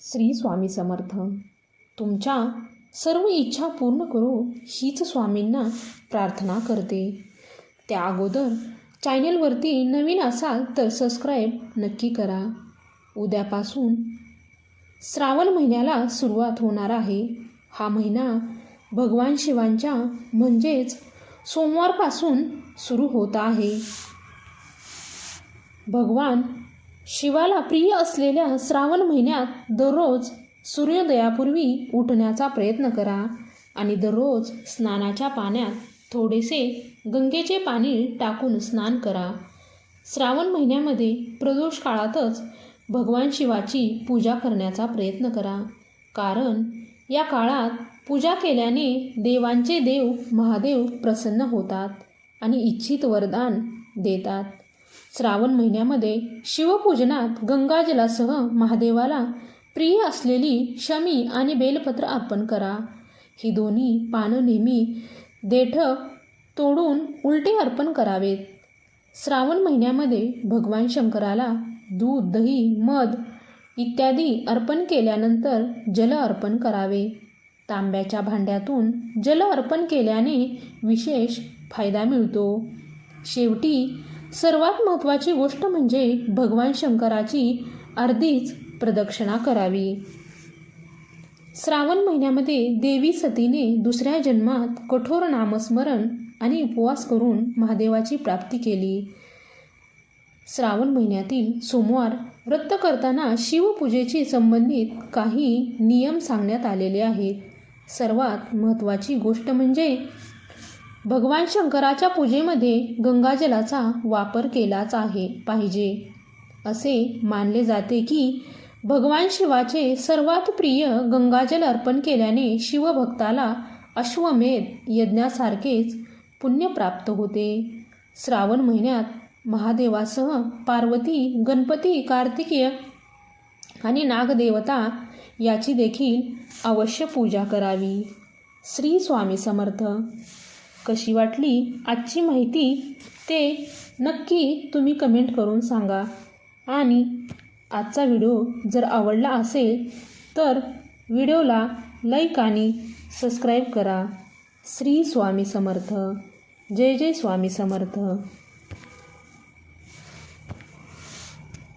श्री स्वामी समर्थ तुमच्या सर्व इच्छा पूर्ण करो हीच स्वामींना प्रार्थना करते. त्या अगोदर चॅनेलवरती नवीन असाल तर सबस्क्राईब नक्की करा. उद्यापासून श्रावण महिन्याला सुरुवात होणार आहे. हा महिना भगवान शिवांच्या म्हणजेच सोमवारपासून सुरू होत आहे. भगवान शिवाला प्रिय असलेल्या श्रावण महिन्यात दररोज सूर्योदयापूर्वी उठण्याचा प्रयत्न करा आणि दररोज स्नानाच्या पाण्यात थोडेसे गंगेचे पाणी टाकून स्नान करा. श्रावण महिन्यामध्ये प्रदोष काळातच भगवान शिवाची पूजा करण्याचा प्रयत्न करा. कारण या काळात पूजा केल्याने देवांचे देव महादेव प्रसन्न होतात आणि इच्छित वरदान देतात. श्रावण महिन्यामध्ये शिवपूजनात गंगाजलासह महादेवाला प्रिय असलेली शमी आणि बेलपत्र अर्पण करा. ही दोन्ही पानं नेहमी देठ तोडून उलटे अर्पण करावेत. श्रावण महिन्यामध्ये भगवान शंकराला दूध दही मध इत्यादी अर्पण केल्यानंतर जल अर्पण करावे. तांब्याच्या भांड्यातून जल अर्पण केल्याने विशेष फायदा मिळतो. शेवटी सर्वात महत्त्वाची गोष्ट म्हणजे भगवान शंकराची अर्धीच प्रदक्षिणा करावी. श्रावण महिन्यामध्ये देवी सतीने दुसऱ्या जन्मात कठोर नामस्मरण आणि उपवास करून महादेवाची प्राप्ती केली. श्रावण महिन्यातील सोमवार व्रत करताना शिवपूजेशी संबंधित काही नियम सांगण्यात आलेले आहेत. सर्वात महत्त्वाची गोष्ट म्हणजे भगवान शंकराच्या पूजेमध्ये गंगाजलाचा वापर केलाच आहे पाहिजे. असे मानले जाते की भगवान शिवाचे सर्वात प्रिय गंगाजल अर्पण केल्याने शिवभक्ताला अश्वमेध यज्ञासारखेच पुण्य प्राप्त होते. श्रावण महिन्यात महादेवासह पार्वती गणपती कार्तिकेय आणि नागदेवता याची देखील अवश्य पूजा करावी. श्री स्वामी समर्थ. कशी वाटली आजची माहिती ते नक्की तुम्ही कमेंट करून सांगा. आणि आजचा व्हिडिओ जर आवडला असेल तर व्हिडिओला लाईक आणि सबस्क्राईब करा. श्री स्वामी समर्थ. जय जय स्वामी समर्थ.